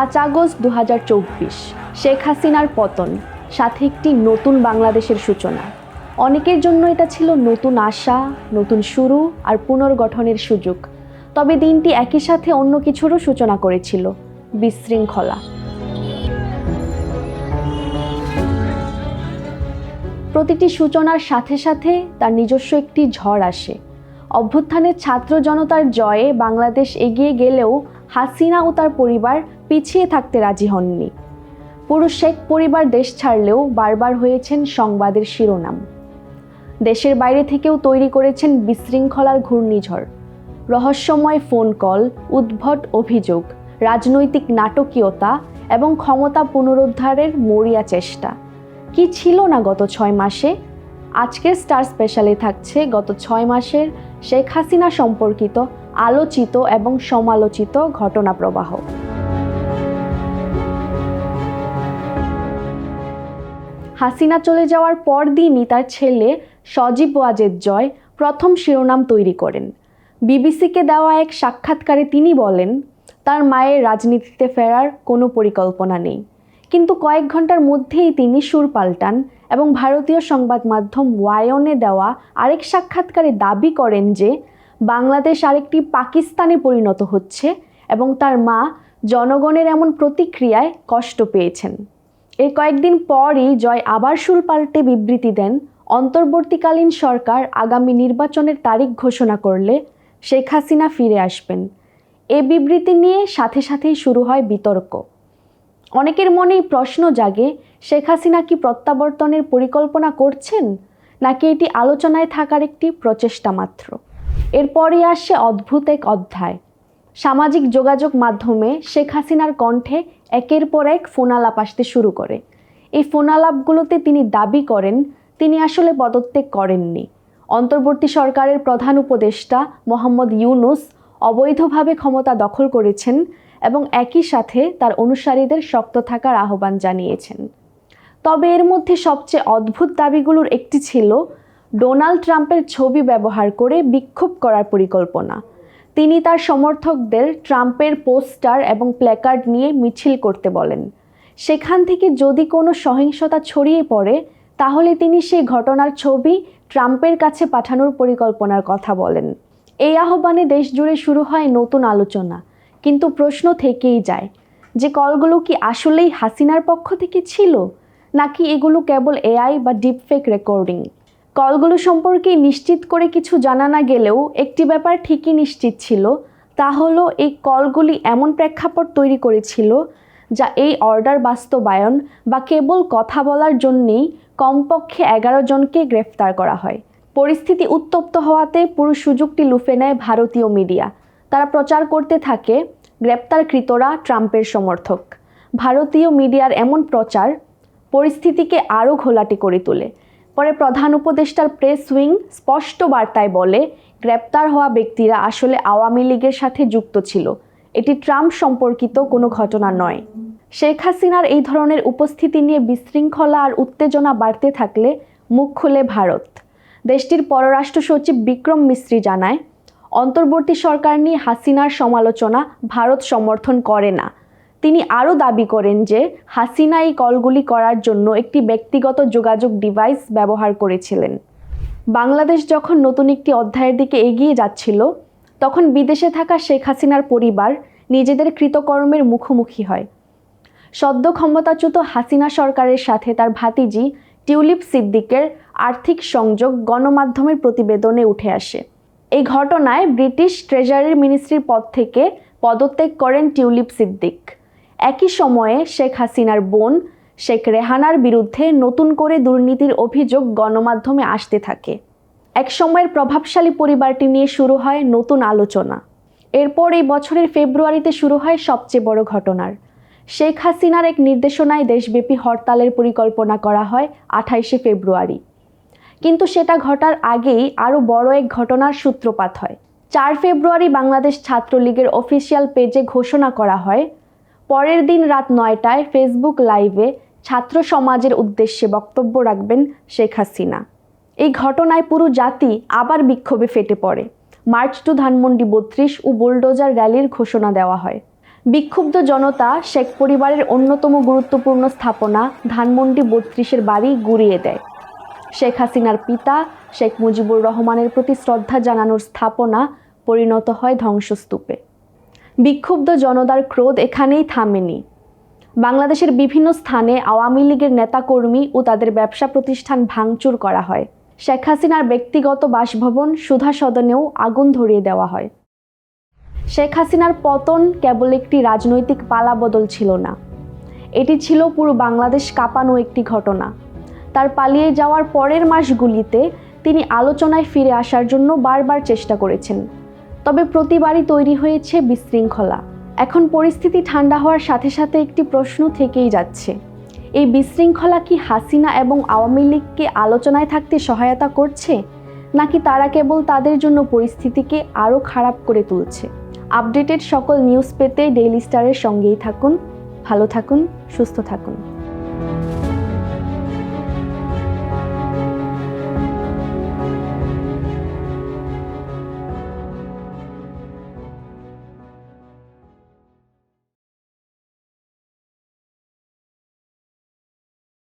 পাঁচ আগস্ট দু হাজার চব্বিশ, শেখ হাসিনার পতন, সাথে একটি নতুন বাংলাদেশের সূচনা। অনেকের জন্য এটা ছিল নতুন আশা, নতুন শুরু আর পুনর্গঠনের সুযোগ। তবে দিনটি একই সাথে অন্য কিছুরও সূচনা করেছিল, বিশৃঙ্খলা। প্রতিটি সূচনার সাথে সাথে তার নিজস্ব একটি ঝড় আসে। অভ্যুত্থানের ছাত্র জনতার জয়ে বাংলাদেশ এগিয়ে গেলেও হাসিনা ও তার পরিবার পিছিয়ে থাকতে রাজি হননি। পুরো শেখ পরিবার দেশ ছাড়লেও বারবার হয়েছেন সংবাদের শিরোনাম। দেশের বাইরে থেকেও তৈরি করেছেন বিশৃঙ্খলার ঘূর্ণিঝড়। রহস্যময় ফোন কল, উদ্ভট অভিযোগ, রাজনৈতিক নাটকীয়তা এবং ক্ষমতা পুনরুদ্ধারের মরিয়া চেষ্টা। কি ছিল না গত ছয় মাসে? আজকের স্টার স্পেশালে থাকছে গত ছয় মাসের শেখ হাসিনা সম্পর্কিত আলোচিত এবং সমালোচিত ঘটনা প্রবাহ হাসিনা চলে যাওয়ার পর দিনই তার ছেলে সজীব ওয়াজেদ জয় প্রথম শিরোনাম তৈরি করেন। বিবিসিকে দেওয়া এক সাক্ষাৎকারে তিনি বলেন, তার মায়ের রাজনীতিতে ফেরার কোনো পরিকল্পনা নেই। কিন্তু কয়েক ঘণ্টার মধ্যেই তিনি সুর পাল্টান এবং ভারতীয় সংবাদ মাধ্যম ওয়ায়নে দেওয়া আরেক সাক্ষাৎকারে দাবি করেন যে বাংলাদেশ আরেকটি পাকিস্তানে পরিণত হচ্ছে এবং তার মা জনগণের এমন প্রতিক্রিয়ায় কষ্ট পেয়েছেন। এর কয়েকদিন পরই জয় আবার সুর পাল্টে বিবৃতি দেন। অন্তর্বর্তীকালীন সরকার আগামী নির্বাচনের তারিখ ঘোষণা করলে শেখ হাসিনা ফিরে আসবেন। এ বিবৃতি নিয়ে সাথে সাথেই শুরু হয় বিতর্ক। অনেকের মনেই প্রশ্ন জাগে, শেখ হাসিনা কি প্রত্যাবর্তনের পরিকল্পনা করছেন? নাকি এটি আলোচনায় থাকার একটি প্রচেষ্টা মাত্র? এরপরই আসছে অদ্ভুত এক অধ্যায়। সামাজিক যোগাযোগ মাধ্যমে শেখ হাসিনার কণ্ঠে একের পর এক ফোনালাপ আসতে শুরু করে। এই ফোনালাপগুলোতে তিনি দাবি করেন, তিনি আসলে পদত্যাগ করেননি। অন্তর্বর্তী সরকারের প্রধান উপদেষ্টা মোহাম্মদ ইউনুস অবৈধভাবে ক্ষমতা দখল করেছেন এবং একই সাথে তার অনুসারীদের শক্ত থাকার আহ্বান জানিয়েছেন। তবে এর মধ্যে সবচেয়ে অদ্ভুত দাবিগুলোর একটি ছিল ডোনাল্ড ট্রাম্পের ছবি ব্যবহার করে বিক্ষোভ করার পরিকল্পনা। তিনি তার সমর্থকদের ট্রাম্পের পোস্টার এবং প্ল্যাকার্ড নিয়ে মিছিল করতে বলেন। সেখান থেকে যদি কোনো সহিংসতা ছড়িয়ে পড়ে, তাহলে তিনি সেই ঘটনার ছবি ট্রাম্পের কাছে পাঠানোর পরিকল্পনার কথা বলেন। এই আহ্বানে দেশ জুড়ে শুরু হয় নতুন আলোচনা, কিন্তু প্রশ্ন থেকেই যায়, যে কলগুলো কি আসলেই হাসিনার পক্ষ থেকে ছিল, নাকি এগুলো কেবল এআই বা ডিপফেক রেকর্ডিং? কলগুলো সম্পর্কে নিশ্চিত করে কিছু জানা না গেলেও একটি ব্যাপার ঠিকই নিশ্চিত ছিল, তা হলো এই কলগুলি এমন প্রেক্ষাপট তৈরি করেছিল যা এই অর্ডার বাস্তবায়ন বা কেবল কথা বলার জন্যেই কমপক্ষে এগারো জনকে গ্রেফতার করা হয়। পরিস্থিতি উত্তপ্ত হওয়াতে পুরো সুযোগটি লুফে নেয় ভারতীয় মিডিয়া। তারা প্রচার করতে থাকে, গ্রেপ্তারকৃতরা ট্রাম্পের সমর্থক। ভারতীয় মিডিয়ার এমন প্রচার পরিস্থিতিকে আরও ঘোলাটে করে তোলে। পরে প্রধান উপদেষ্টার প্রেস উইং স্পষ্ট বার্তায় বলে, গ্রেপ্তার হওয়া ব্যক্তিরা আসলে আওয়ামী লীগের সাথে যুক্ত ছিল। এটি ট্রাম্প সম্পর্কিত কোনো ঘটনা নয়। শেখ হাসিনার এই ধরনের উপস্থিতি নিয়ে বিশৃঙ্খলা আর উত্তেজনা বাড়তে থাকলে মুখ খুলে ভারত। দেশটির পররাষ্ট্র সচিব বিক্রম মিস্ত্রি জানায়, অন্তর্বর্তী সরকার নিয়ে হাসিনার সমালোচনা ভারত সমর্থন করে না। তিনি আরও দাবি করেন যে হাসিনা এই কলগুলি করার জন্য একটি ব্যক্তিগত যোগাযোগ ডিভাইস ব্যবহার করেছিলেন। বাংলাদেশ যখন নতুন একটি অধ্যায়ের দিকে এগিয়ে যাচ্ছিল, তখন বিদেশে থাকা শেখ হাসিনার পরিবার নিজেদের কৃতকর্মের মুখোমুখি হয়। সদ্য ক্ষমতাচ্যুত হাসিনা সরকারের সাথে তার ভাতিজি টিউলিপ সিদ্দিকের আর্থিক সংযোগ গণমাধ্যমের প্রতিবেদনে উঠে আসে। এই ঘটনায় ব্রিটিশ ট্রেজারি মিনিস্ট্রির পদ থেকে পদত্যাগ করেন টিউলিপ সিদ্দিক। একই সময়ে শেখ হাসিনার বোন, শেখ রেহানার বিরুদ্ধে নতুন করে দুর্নীতির অভিযোগ গণমাধ্যমে আসতে থাকে। এক সময়ের প্রভাবশালী পরিবারটি নিয়ে শুরু হয় নতুন আলোচনা। এরপর এই বছরের ফেব্রুয়ারিতে শুরু হয় সবচেয়ে বড় ঘটনার। শেখ হাসিনার এক নির্দেশনায় দেশব্যাপী হরতালের পরিকল্পনা করা হয় আঠাইশে ফেব্রুয়ারি। কিন্তু সেটা ঘটার আগেই আরও বড় এক ঘটনার সূত্রপাত হয়। চার ফেব্রুয়ারি বাংলাদেশ ছাত্রলীগের অফিসিয়াল পেজে ঘোষণা করা হয় পরের দিন রাত নয়টায় ফেসবুক লাইভে ছাত্র সমাজের উদ্দেশ্যে বক্তব্য রাখবেন শেখ হাসিনা। এই ঘটনায় পুরো জাতি আবার বিক্ষোভে ফেটে পড়ে। মার্চ টু ধানমন্ডি বত্রিশ ও বুলডোজার র্যালির ঘোষণা দেওয়া হয়। বিক্ষুব্ধ জনতা শেখ পরিবারের অন্যতম গুরুত্বপূর্ণ স্থাপনা ধানমন্ডি বত্রিশের বাড়ি গুড়িয়ে দেয়। শেখ হাসিনার পিতা শেখ মুজিবুর রহমানের প্রতি শ্রদ্ধা জানানোর স্থাপনা পরিণত হয় ধ্বংসস্তূপে। বিক্ষুব্ধ জনতার ক্রোধ এখানেই থামেনি। বাংলাদেশের বিভিন্ন স্থানে আওয়ামী লীগের নেতাকর্মী ও তাদের ব্যবসা প্রতিষ্ঠান ভাঙচুর করা হয়। শেখ হাসিনার ব্যক্তিগত বাসভবন, সুধা সদনেও আগুন ধরিয়ে দেওয়া হয়। শেখ হাসিনার পতন কেবল একটি রাজনৈতিক পালাবদল ছিল না। এটি ছিল পুরো বাংলাদেশ কাঁপানো একটি ঘটনা। তার পালিয়ে যাওয়ার পরের মাসগুলিতে তিনি আলোচনায় ফিরে আসার জন্য বারবার চেষ্টা করেছেন। তবে প্রতিবারই তৈরি হয়েছে বিশৃঙ্খলা। এখন পরিস্থিতি ঠান্ডা হওয়ার সাথে সাথে একটি প্রশ্ন থেকেই যাচ্ছে। এই বিশৃঙ্খলা কি হাসিনা এবং আওয়ামী লীগকে আলোচনায় থাকতে সহায়তা করছে? নাকি তারা কেবল তাদের জন্য পরিস্থিতিকে আরও খারাপ করে তুলছে? আপডেটেড সকল নিউজ পেতে ডেইলি স্টারের সঙ্গেই থাকুন। ভালো থাকুন, সুস্থ থাকুন।